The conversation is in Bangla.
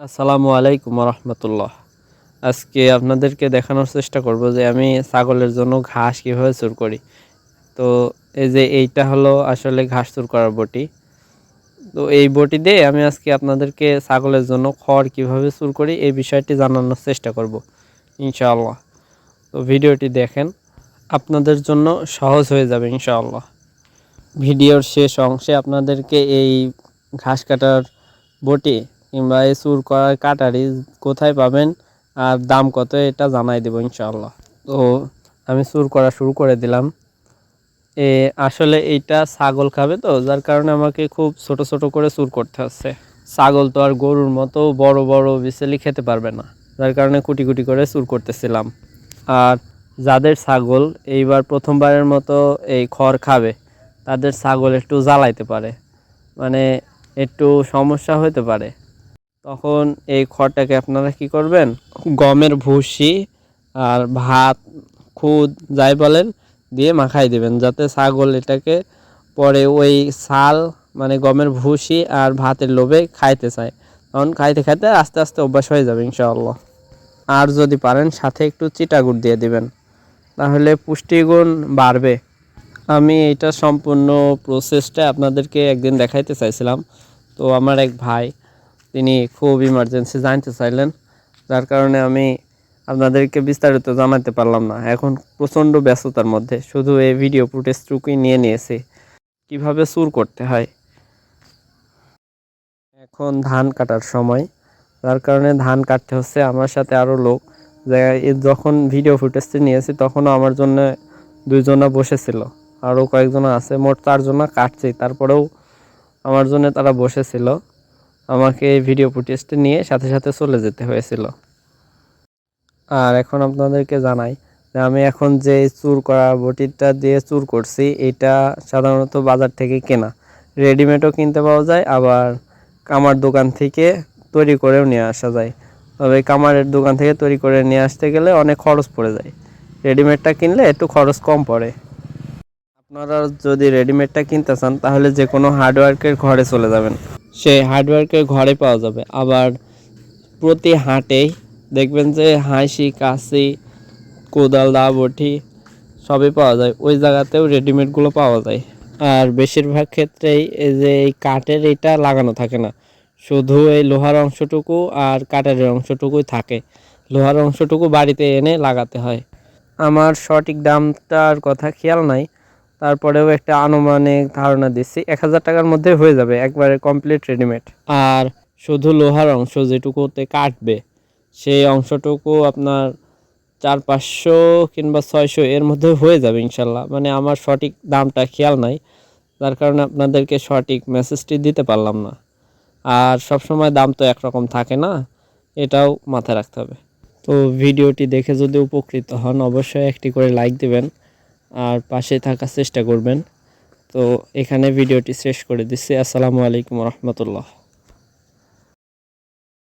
আসসালামু আলাইকুম রহমতুল্লাহ আজকে আপনাদেরকে দেখানোর চেষ্টা করব যে আমি ছাগলের জন্য ঘাস কীভাবে চুর করি। তো এই যে এইটা হলো আসলে ঘাস চুর করার বটি। তো এই বটি দিয়ে আমি আজকে আপনাদেরকে ছাগলের জন্য খড় কীভাবে চুর করি এই বিষয়টি জানানোর চেষ্টা করব, ইনশাআল্লাহ। তো ভিডিওটি দেখেন, আপনাদের জন্য সহজ হয়ে যাবে, ইনশাআল্লাহ। ভিডিওর শেষ অংশে আপনাদেরকে এই ঘাস কাটার বটি কিংবা এই চুর করার কাটারি কোথায় পাবেন আর দাম কত এটা জানাই দেবো ইনশাল্লাহ তো আমি চুর করা শুরু করে দিলাম। এ, আসলে এইটা ছাগল খাবে তো, যার কারণে আমাকে খুব ছোট ছোট করে চুর করতে হচ্ছে। ছাগল তো আর গরুর মতো বড় বড় বিচেলি খেতে পারবে না, যার কারণে কুটি কুটি করে চুর করতেছিলাম। আর যাদের ছাগল এইবার প্রথমবারের মতো এই খড় খাবে, তাদের ছাগল একটু জ্বালাইতে পারে। মানে একটু সমস্যা হতে পারে। তখন এই খড়টাকে আপনারা কি করবেন? গমের ভুসি আর ভাত, খুদ, যাই বলেন, দিয়ে মাখাই দেবেন, যাতে ছাগল এটাকে পরে ওই ছাল মানে গমের ভুসি আর ভাতের লোভে খাইতে চায়। তখন খাইতে খাইতে আস্তে আস্তে অভ্যাস হয়ে যাবে ইনশাআল্লাহ। আর যদি পারেন, সাথে একটু চিটাগুড় দিয়ে দিবেন। তাহলে পুষ্টিগুণ বাড়বে। আমি এটা সম্পূর্ণ প্রসেসটা আপনাদেরকে একদিন দেখাইতে চাইছিলাম। তো আমার এক ভাই তিনি খুব ইমার্জেন্সি জানতে চাইলেন। যার কারণে আমি আপনাদেরকে বিস্তারিত জানাতে পারলাম না। এখন প্রচণ্ড ব্যস্ততার মধ্যে শুধু এই ভিডিও ফুটেজটুকুই নিয়ে নিয়েছি। কীভাবে চুর করতে হয়? এখন ধান কাটার সময়। যার কারণে ধান কাটতে হচ্ছে। আমার সাথে আরও লোক। যখন ভিডিও ফুটেজটি নিয়েছি, তখনও আমার জন্য দুইজনা বসেছিল। আরও কয়েকজন আছে। মোট চারজনা কাটছি। তারপরেও আমার জন্য তারা বসেছিল। আমাকে এই ভিডিও ফুটেজটা নিয়ে সাথে সাথে চলে যেতে হয়েছিল। আর এখন আপনাদেরকে জানাই যে আমি এখন যে চুর করা বটিটা দিয়ে চুর করছি, এটা সাধারণত বাজার থেকে কেনা। রেডিমেডও কিনতে পাওয়া যায়, আবার কামার দোকান থেকে তৈরি করেও নিয়ে আসা যায়। তবে কামারের দোকান থেকে তৈরি করে নিয়ে আসতে গেলে অনেক খরচ পড়ে যায়। রেডিমেডটা কিনলে একটু খরচ কম পড়ে। আপনারা যদি রেডিমেডটা কিনতে চান, তাহলে যে কোনো হার্ডওয়ার্কের ঘরে চলে যাবেন। সেই হার্ডওয়ার্কের ঘরে পাওয়া যাবে। আবার প্রতি হাটেই দেখবেন যে হাঁসি, কাশি, কোদাল দা বটি সবই পাওয়া যায়। ওই জায়গাতেও রেডিমেডগুলো পাওয়া যায়। আর বেশিরভাগ ক্ষেত্রেই এই যে এই কাঠের এটা লাগানো থাকে না। শুধু এই লোহার অংশটুকু আর কাঠের অংশটুকুই থাকে। লোহার অংশটুকু বাড়িতে এনে লাগাতে হয়। আমার সঠিক দামটার কথা খেয়াল নাই। তারপরেও একটা আনুমানিক ধারণা দিচ্ছি, এক হাজার টাকার মধ্যে হয়ে যাবে একবারে কমপ্লিট রেডিমেড আর শুধু লোহার অংশ যেটুকুতে কাটবে, সেই অংশটুকু আপনার চার পাঁচশো কিংবা ছয়শো এর মধ্যে হয়ে যাবে ইনশাল্লাহ। মানে আমার সঠিক দামটা খেয়াল নাই, যার কারণে আপনাদেরকে সঠিক মেসেজটি দিতে পারলাম না। আর সব সময় দাম তো একরকম থাকে না, এটাও মাথায় রাখতে হবে। তো ভিডিওটি দেখে যদি উপকৃত হন, অবশ্যই একটি করে লাইক দিবেন। আর পাশে থাকার চেষ্টা করবেন। তো এখানে ভিডিওটি শেষ করে দিচ্ছি। আসসালামু আলাইকুম রহমতুল্লাহ।